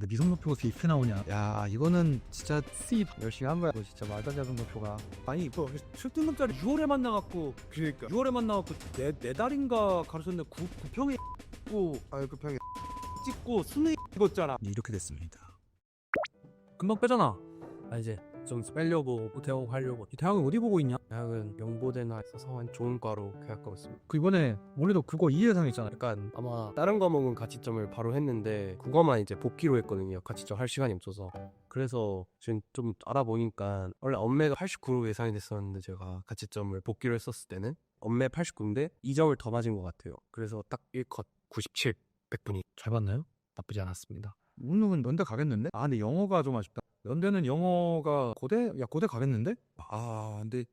근데 미성노표가 어떻게 이렇게 나오냐? 야 이거는 진짜 C 열심히 한 거야 너 진짜. 말도 안 되는 노표가. 아니 뭐 7등급짜리 6월에 만나갖고 그러니까. 6월에 만나갖고 네, 네 달인가 가르쳤는데 9, 9평에 찍고 아유 그 평에 찍고 수능 찍었잖아. 네, 이렇게 됐습니다. 금방 빼잖아. 아 이제 좀 빼려고 뭐 대학 하려고 이 대학은 어디 보고 있냐? 대학은 명보대나 있어서 한 좋은 과로 계약하고 있습니다. 그 이번에 올해도 그거 2 예상 있잖아 약간 아마 다른 과목은 가치점을 바로 했는데 국어만 이제 복기로 했거든요. 가치점 할 시간이 없어서. 그래서 지금 좀 알아보니까 원래 엄매가 89로 예상이 됐었는데 제가 가치점을 복기로 했었을 때는 엄매 89인데 2점을 더 맞은 것 같아요. 그래서 딱 1컷 97 100분이 잘 봤나요? 나쁘지 않았습니다. 오늘은 연대 가겠는데? 아 근데 영어가 좀 아쉽다 연대는 영어가 고대? 야 고대 가겠는데? 아 근데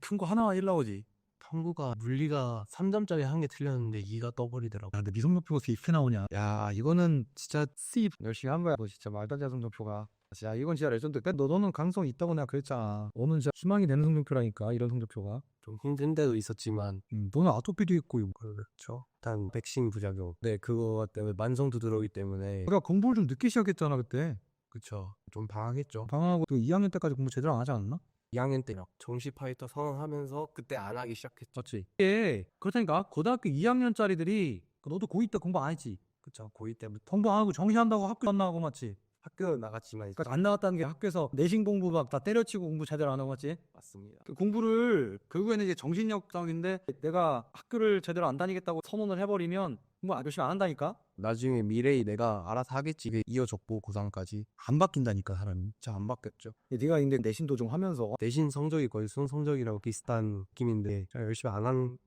큰 거 하나 1 나오지 탐구가 물리가 3점짜리 한 개 틀렸는데 2가 떠버리더라고요. 야 근데 미성노표가 어떻게 이렇게 나오냐 야 이거는 진짜 C 열심히 한 거야 너 진짜 말도 안 되는 성적표가 야 이건 진짜 레전드 너, 너는 가능성 있다고 내가 그랬잖아 너는 진짜 희망이 되는 성적표라니까 이런 성적표가 좀 힘든 데도 있었지만 음, 너는 아토피도 있고 그렇죠. 일단 백신 부작용. 네, 그거 때문에 만성 두드러기 때문에 우리가 공부를 좀 늦게 시작했잖아 그때 그쵸. 좀 방황했죠. 방황하고 또 2학년 때까지 공부 제대로 안 하지 않았나? 2학년 때 정시 파이터 선언하면서 그때 안 하기 시작했죠. 맞지 예 그렇다니까 고등학교 2학년짜리들이 너도 고2 때 공부 안 했지 그쵸. 고2 때부터 공부 안 하고 정시한다고 학교 안 나가고 맞지? 학교 나갔지만 그러니까 안 나갔다는 게 학교에서 내신 공부 막 다 때려치고 공부 제대로 안 하고 맞지? 맞습니다. 그 공부를 결국에는 이제 정신력상인데 내가 학교를 제대로 안 다니겠다고 선언을 해버리면 공부 안 열심히 안 한다니까? 나중에 미래에 내가 알아서 하겠지. 이게 이어졌고 고3까지 안 바뀐다니까 사람이 진짜 안 바뀌었죠. 네가 근데 내신도 좀 하면서 내신 성적이 거의 수능 성적이라고 비슷한 느낌인데 제가 열심히 안한게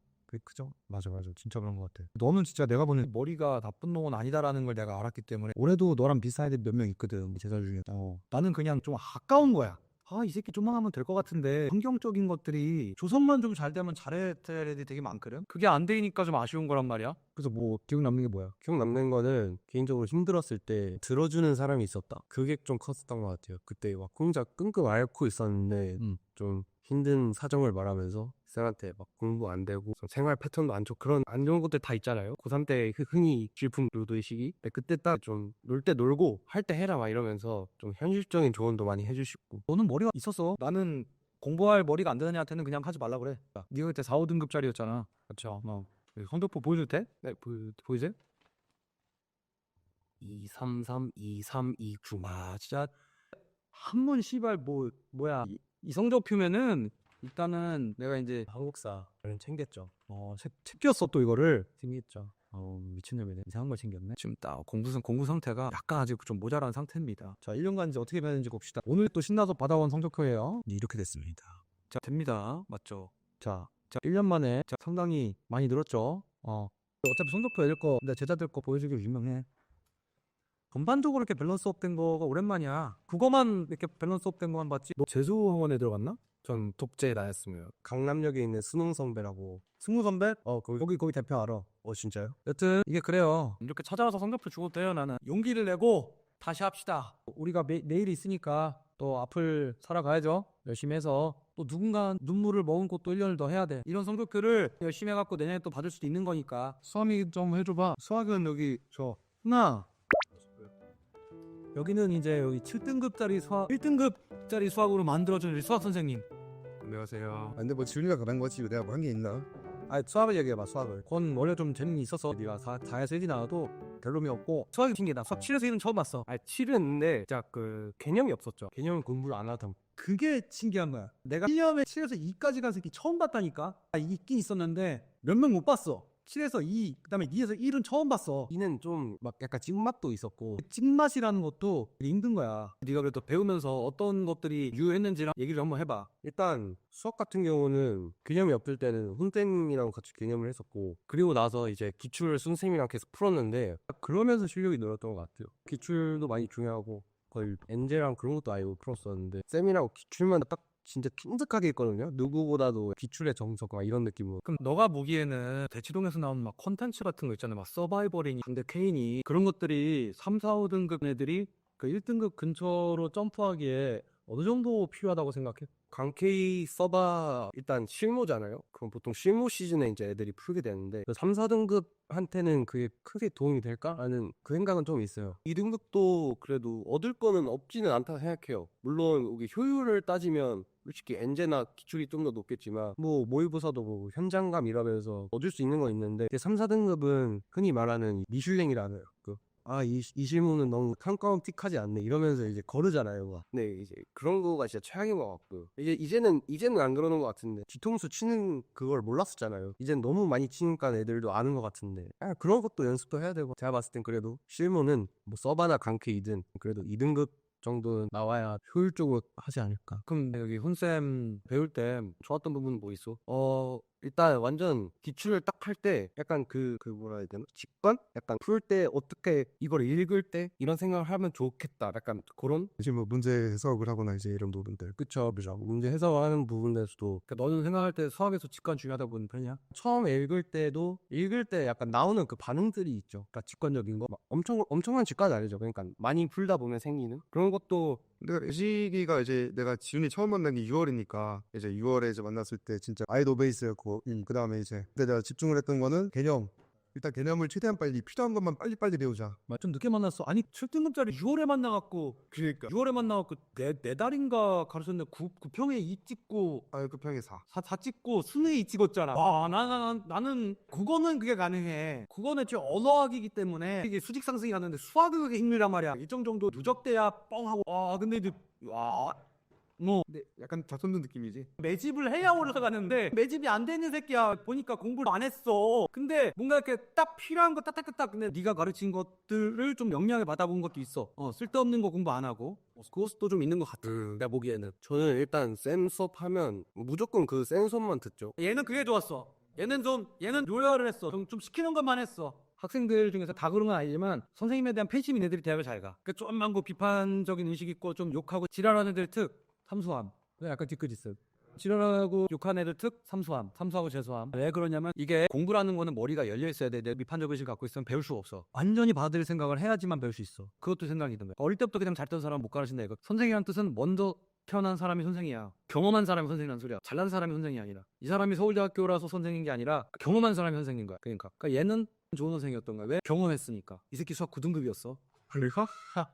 크죠. 맞아 맞아 진짜 그런 것 같아 너는 진짜 내가 보는 머리가 나쁜 놈은 아니다라는 걸 내가 알았기 때문에 올해도 너랑 비슷한 애들 몇 명 있거든 제자 중에 어, 나는 그냥 좀 아까운 거야 아 이 새끼 좀만 하면 될 것 같은데 환경적인 것들이 조선만 좀 잘 되면 잘해야 될 애들이 되게 많거든 그게 안 되니까 좀 아쉬운 거란 말이야 그래서 뭐 기억 남는 게 뭐야 기억 남는 거는 개인적으로 힘들었을 때 들어주는 사람이 있었다. 그게 좀 컸었던 것 같아요. 그때 막 혼자 끙끙 앓고 있었는데 음. 좀 힘든 사정을 말하면서 쌤한테 막 공부 안 되고 좀 생활 패턴도 안 좋고 그런 안 좋은 것들 다 있잖아요. 고3 때그 흔히 질풍 노도의 시기. 근데 그때 딱 좀 놀 때 놀고 할 때 해라 막 이러면서 좀 현실적인 조언도 많이 해주시고 너는 머리가 있었어 나는 공부할 머리가 안 되는 애한테는 그냥 하지 말라 그래 네가 그때 4, 5등급짜리였잖아 그렇죠 어. 성적표 보여줄 때? 네 보, 보이세요? 2, 3, 3, 2, 3, 2, 9. 아 진짜 한번 씨발 뭐 뭐야 이, 이 성적 표면은 일단은 내가 이제 한국사를 챙겼죠. 어, 책, 챙겼어 또 이거를. 챙겼죠. 어, 미친놈이네. 이상한 걸 챙겼네. 지금 딱 공부 공부 상태가 약간 아직 좀 모자란 상태입니다. 자 1년간 이제 어떻게 변했는지 봅시다. 오늘 또 신나서 받아온 성적표예요. 네, 이렇게 됐습니다. 자 됩니다. 맞죠? 자, 자 1년 만에 자, 상당히 많이 늘었죠. 어 어차피 성적표 애들 거 내 제자들 거 보여주기 유명해. 전반적으로 이렇게 밸런스 업 된 거가 오랜만이야. 그거만 이렇게 밸런스 업 된 거만 봤지. 너 재수학원에 들어갔나? 전 독재 나였으면. 강남역에 있는 수능 선배라고. 승우 선배? 어 거기 거기 거기 대표 알아. 어 진짜요? 여튼 이게 그래요. 이렇게 찾아와서 성적표 주고 돼요 나는. 용기를 내고 다시 합시다. 우리가 매, 내일이 있으니까 또 앞을 살아가야죠. 열심히 해서. 또 누군가 눈물을 머금고 또 1년을 더 해야 돼. 이런 성적표를 열심히 해갖고 내년에 또 받을 수도 있는 거니까. 수학이 좀 해줘봐. 수학은 여기 저 하나. 여기는 이제 여기 7등급짜리 수학 1등급짜리 수학으로 만들어준 우리 수학 선생님 안녕하세요. 아, 근데 뭐 지훈이가 그런 거지. 내가 뭐 한 게 있나? 아 수학을 얘기해봐 수학을. 그건 원래 좀 재능이 있어서 네가 4, 4에서 1이 나와도 별로미 없고 수학이 신기하다 수학 7에서 1은 처음 봤어. 아 7은 진짜 그 개념이 없었죠. 개념 공부를 안 하던. 그게 신기한 거야. 내가 1년에 7에서 2까지 간 새끼 처음 봤다니까? 아, 있긴 있었는데 몇 명 못 봤어 7에서 2 그 다음에 2에서 1은 처음 봤어. 이는 좀 막 약간 찍맛도 있었고. 찐맛이라는 것도 되게 힘든 거야. 네가 그래도 배우면서 어떤 것들이 유효했는지랑 얘기를 한번 해봐. 일단 수학 같은 경우는 개념이 없을 때는 선생님이랑 같이 개념을 했었고 그리고 나서 이제 기출을 선생님이랑 계속 풀었는데 그러면서 실력이 늘었던 것 같아요. 기출도 많이 중요하고 거의 엔제랑 그런 것도 알고 풀었었는데 쌤이랑 기출만 딱 진짜 찐득하게 했거든요. 누구보다도 기출의 정석 막 이런 느낌으로 그럼 너가 보기에는 대치동에서 나오는 막 콘텐츠 같은 거 있잖아요 막 서바이벌이니 근데 케인이 그런 것들이 3, 4, 5등급 애들이 그 1등급 근처로 점프하기에 어느 정도 필요하다고 생각해? 강케이 써봐 일단 실무잖아요. 그럼 보통 실무 시즌에 이제 애들이 풀게 되는데 3, 4등급한테는 그게 크게 도움이 될까 라는 그 생각은 좀 있어요. 2등급도 그래도 얻을 거는 없지는 않다 생각해요. 물론 여기 효율을 따지면 솔직히 엔제나 기출이 좀 더 높겠지만 뭐 모의고사도 뭐 현장감 이라면서 얻을 수 있는 건 있는데 3, 4등급은 흔히 말하는 미슐랭이라는 그 아, 이, 이 실무는 너무 깜깜틱하지 않네. 이러면서 이제 거르잖아요. 막. 네, 이제 그런 거가 진짜 최악인 것 같고. 이제, 이제는, 이제는 안 그러는 것 같은데. 뒤통수 치는 그걸 몰랐었잖아요. 이젠 너무 많이 치니까 애들도 아는 것 같은데. 아, 그런 것도 연습도 해야 되고. 제가 봤을 땐 그래도 실무는 뭐 서바나 강케이든 그래도 2등급 정도는 나와야 효율적으로 하지 않을까. 그럼 여기 훈쌤 배울 때 좋았던 부분 뭐 있어? 어, 일단 완전 기출을 딱 할 때 약간 그, 그 뭐라 해야 되나? 직관? 약간 풀 때 어떻게 이걸 읽을 때 이런 생각을 하면 좋겠다. 약간 그런? 이제 뭐 문제 해석을 하거나 이제 이런 부분들. 그쵸, 그죠. 문제 해석하는 부분에서도 그러니까 너는 생각할 때 수학에서 직관 중요하다 보는 편이야? 처음 읽을 때도 읽을 때 약간 나오는 그 반응들이 있죠. 그러니까 직관적인 거. 막 엄청, 엄청난 직관이 아니죠. 그러니까 많이 풀다 보면 생기는 그런 것도 근데 이 시기가 이제 내가 지훈이 처음 만난 게 6월이니까 이제 6월에 이제 만났을 때 진짜 아이도 베이스였고 그 다음에 이제 근데 내가 집중을 했던 거는 개념 일단 개념을 최대한 빨리 필요한 것만 빨리빨리 배우자 막좀 늦게 만났어. 아니 7등급짜리 6월에 만나갖고 그러니까 6월에 만나갖고 네, 네 달인가 가르쳤는데 9, 9평에 2 찍고 아그 평에 4 사, 사 찍고 수능에 2 찍었잖아. 와, 나, 나, 나, 나는 국어는 그게 가능해. 국어는 지금 언어학이기 때문에 이게 수직 상승이 가는데 수학은 그게 힘들단 말이야. 일정 정도 누적돼야 뻥하고. 와, 근데 이제 와, 뭐 근데 약간 자손도 느낌이지. 매집을 해야 올라가는데 매집이 안 되는 새끼야. 보니까 공부를 안 했어. 근데 뭔가 이렇게 딱 필요한 거 딱딱딱딱 근데 네가 가르친 것들을 좀 영향을 받아본 것도 있어. 어 쓸데없는 거 공부 안 하고. 어, 그것도 좀 있는 것 같아. 내가 보기에는. 저는 일단 쌤 수업 하면 무조건 그 쌤 수업만 듣죠. 얘는 그게 좋았어. 얘는 좀 얘는 요열을 했어. 좀, 좀 시키는 것만 했어. 학생들 중에서 다 그런 건 아니지만 선생님에 대한 팬심이 애들이 대학을 잘 가. 그러니까 좀 많고 비판적인 인식 있고 좀 욕하고 지랄하는 애들 특 삼수함. 약간 뒤끝있음 지랄하고 욕하는 애들 특 삼수함. 삼수하고 재수함. 왜 그러냐면 이게 공부라는 거는 머리가 열려 있어야 돼. 내 비판적 의식을 갖고 있으면 배울 수가 없어. 완전히 받아들일 생각을 해야지만 배울 수 있어. 그것도 생각이 든 거야 어릴 때부터 그냥 잘던 사람은 못 가르친다 이거. 선생이라는 뜻은 먼저 태어난 사람이 선생이야. 경험한 사람이 선생이라는 소리야. 잘난 사람이 선생이 아니라. 이 사람이 서울대학교라서 선생인 게 아니라 경험한 사람이 선생인 거야. 그러니까, 그러니까 얘는 좋은 선생이었던 거야. 왜? 경험했으니까. 이 새끼 수학 9등급이었어 그러니까?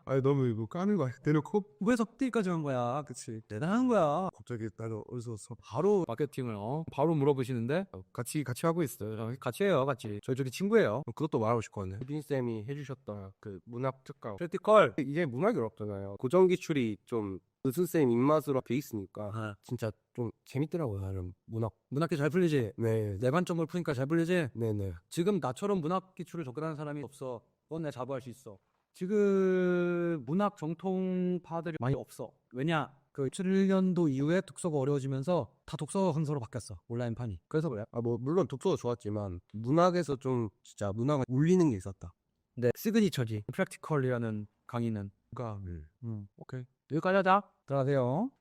아니 너무 이거 까는 거 아니야? 대놓고? 왜 석대까지 한 거야? 그치. 대단한 거야. 갑자기 나는 어디서 서 바로 마케팅을 어? 바로 물어보시는데? 어, 같이 같이 하고 있어요. 어, 같이 해요 같이. 저희 저기 친구예요. 그것도 말하고 싶거든요. 빈 쌤이 해주셨던 그 문학 특강. 프랙티컬 이제 문학이 어렵잖아요. 고정 기출이 좀 의순 쌤 입맛으로 돼 있으니까 아, 진짜 좀 재밌더라고요. 나름 문학. 문학기 잘 풀리지? 네, 내 반점을 푸니까 잘 풀리지? 네, 네. 지금 나처럼 문학 기출을 접근하는 사람이 없어. 그건 내가 자부할 수 있어 지금 문학 정통파들이 많이 없어. 왜냐 그 7년도 이후에 독서가 어려워지면서 다 독서 강서로 바뀌었어 온라인판이. 그래서 그래. 아, 뭐 물론 독서도 좋았지만 문학에서 좀 진짜 문학을 울리는 게 있었다. 네 시그니처지 프랙티컬이라는 강의는. 가음 오케이. 여기까지 하자. 들어가세요